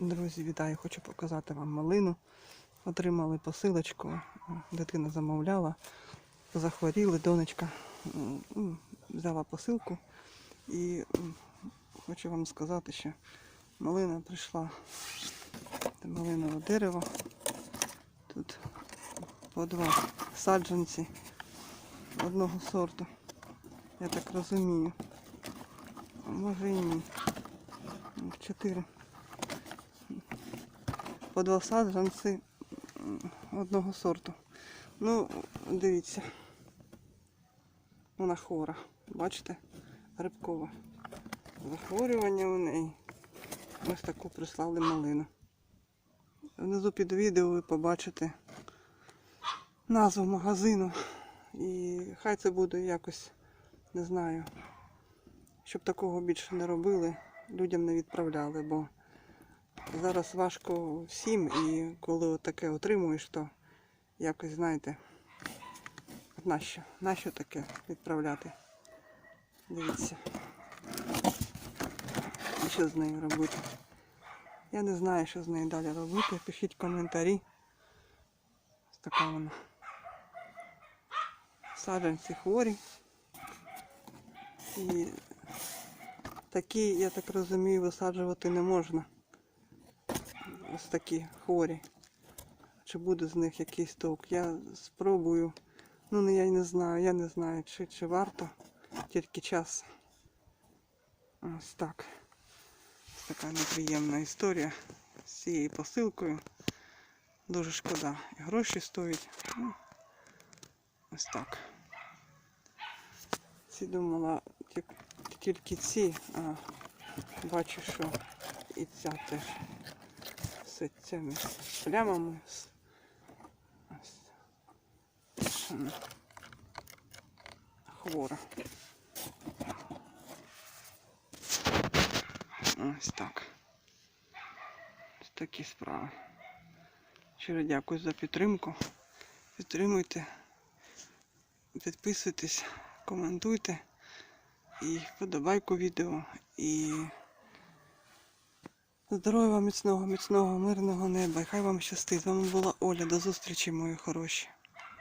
Друзі, вітаю! Хочу показати вам малину. Отримали посилочку. Дитина замовляла. Захворіли, донечка взяла посилку. І хочу вам сказати, що малина прийшла. Це малинове дерево. Тут по два саджанці одного сорту. Я так розумію. Може і ні. Чотири по два саджанці одного сорту. Ну, дивіться. Вона хвора. Бачите? Грибкова. Захворювання у неї. Ось таку прислали малину. Внизу під відео ви побачите назву магазину. І хай це буде якось, не знаю, щоб такого більше не робили, людям не відправляли, бо зараз важко всім, і коли таке отримуєш, то якось, знаєте, нащо? Нащо таке відправляти? Дивіться. Що з нею робити? Я не знаю, що з нею далі робити. Пишіть коментарі. Ось така вона. Саджанці хворі. І такі, я так розумію, висаджувати не можна ось такі хворі. Чи буде з них якийсь толк? Я спробую. Ну я не знаю, я не знаю, чи, чи варто. Тільки час. Ось так. Ось така неприємна історія з цією посилкою. Дуже шкода. І гроші стоять. Ну, ось так. Ці думала тільки ці, а бачу, що і ця теж з цими плямами. Ось. Хвора. Ось так. Ось такі справи. Щиро дякую за підтримку. Підтримуйте, підписуйтесь, коментуйте і вподобайку відео. І здоров'я міцного, міцного, мирного неба. І хай вам щастить. З вами була Оля. До зустрічі, мої хороші.